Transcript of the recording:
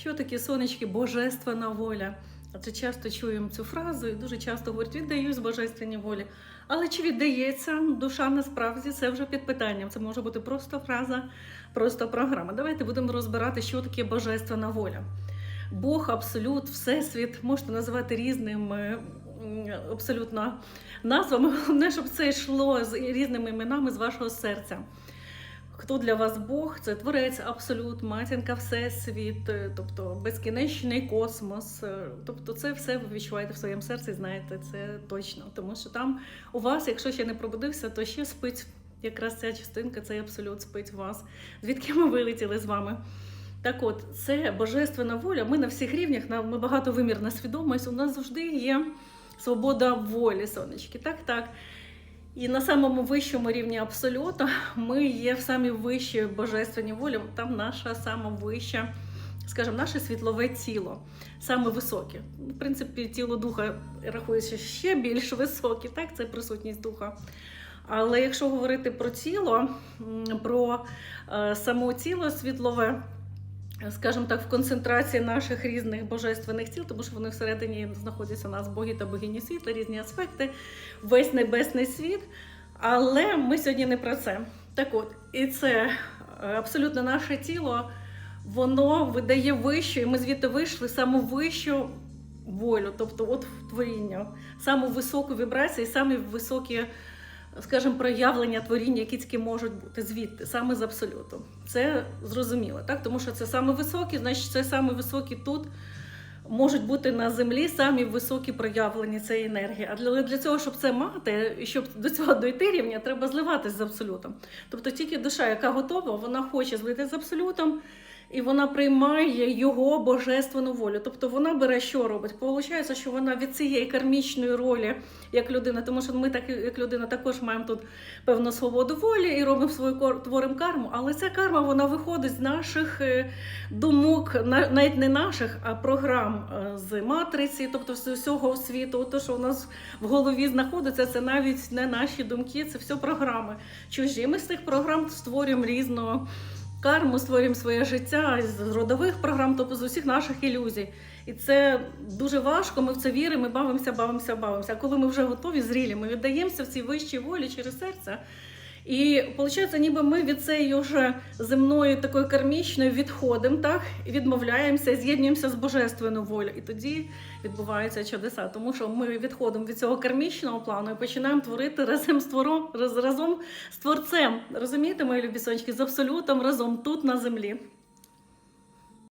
Що таке сонечки, божественна воля? Адже часто чуємо цю фразу і дуже часто говорять, віддаюсь божественній волі. Але чи віддається душа насправді це вже під питанням? Це може бути просто фраза, просто програма. Давайте будемо розбирати, що таке божественна воля. Бог, абсолют, всесвіт можете називати різними абсолютно назвами. Головне, щоб це йшло з різними іменами з вашого серця. Хто для вас Бог? Це творець, абсолют, матінка, всесвіт, е, тобто безкінечний космос. е, Тобто, це все ви відчуваєте в своєму серці, знаєте, це точно. Тому що там у вас, якщо ще не пробудився, то ще спить якраз ця частинка, цей абсолют спить в вас. Звідки ми вилетіли з вами? Так от, це божественна воля. Ми на всіх рівнях, ми багатовимірна свідомість, у нас завжди є свобода волі, сонечки. Так, так. І на самому вищому рівні абсолюта ми є в самій вищій божественній волі. Там наша сама скажімо, наше світлове тіло, саме високе. В принципі, тіло духа рахується ще більш високе, так, це присутність духа. Але якщо говорити про тіло, про е, само тіло світлове, скажімо так, в концентрації наших різних божественних тіл, тому що вони всередині знаходяться у нас боги та богині світла, різні аспекти, весь небесний світ. Але ми сьогодні не про це. Так от, і це е, абсолютно наше тіло, воно видає вищу, і ми звідти вийшли саму вищу волю, тобто от творіння, саму високу вібрацію, і самі високі, скажімо, проявлення творіння, які тільки можуть бути звідти, саме з абсолюту. Це зрозуміло, так? Тому що це саме високі, значить, це саме високі тут. Можуть бути на землі самі високі проявлення цієї енергії. А для, для цього, щоб це мати, і щоб до цього дойти рівня, треба зливатись з абсолютом. Тобто тільки душа, яка готова, вона хоче злитися з абсолютом, і вона приймає його божественну волю. Тобто вона бере, що робить? Получається, що вона від цієї кармічної ролі як людина, тому що ми, так як людина, також маємо тут певну свободу волі і робимо свою творимо карму. Але ця карма вона виходить з наших е, думок, на- навіть не наших, а програм е, з матриці, тобто з усього світу. Те, що у нас в голові знаходиться, це навіть не наші думки, це все програми чужі. Ми з цих програм створюємо різного карму, створюємо своє життя з родових програм, тобто з усіх наших ілюзій. І це дуже важко. Ми в це віримо, ми бавимося, бавимося, бавимося. А коли ми вже готові, зрілі, ми віддаємося в цій вищій волі через серце. І виходить, ніби ми від цієї вже земної такої кармічної відходимо, так і відмовляємося, з'єднуємося з божественною волею. І тоді відбуваються чудеса, тому що ми відходимо від цього кармічного плану і починаємо творити разом з твором, раз- разом з творцем. Розумієте, мої любі сонечки, з абсолютом разом тут на землі.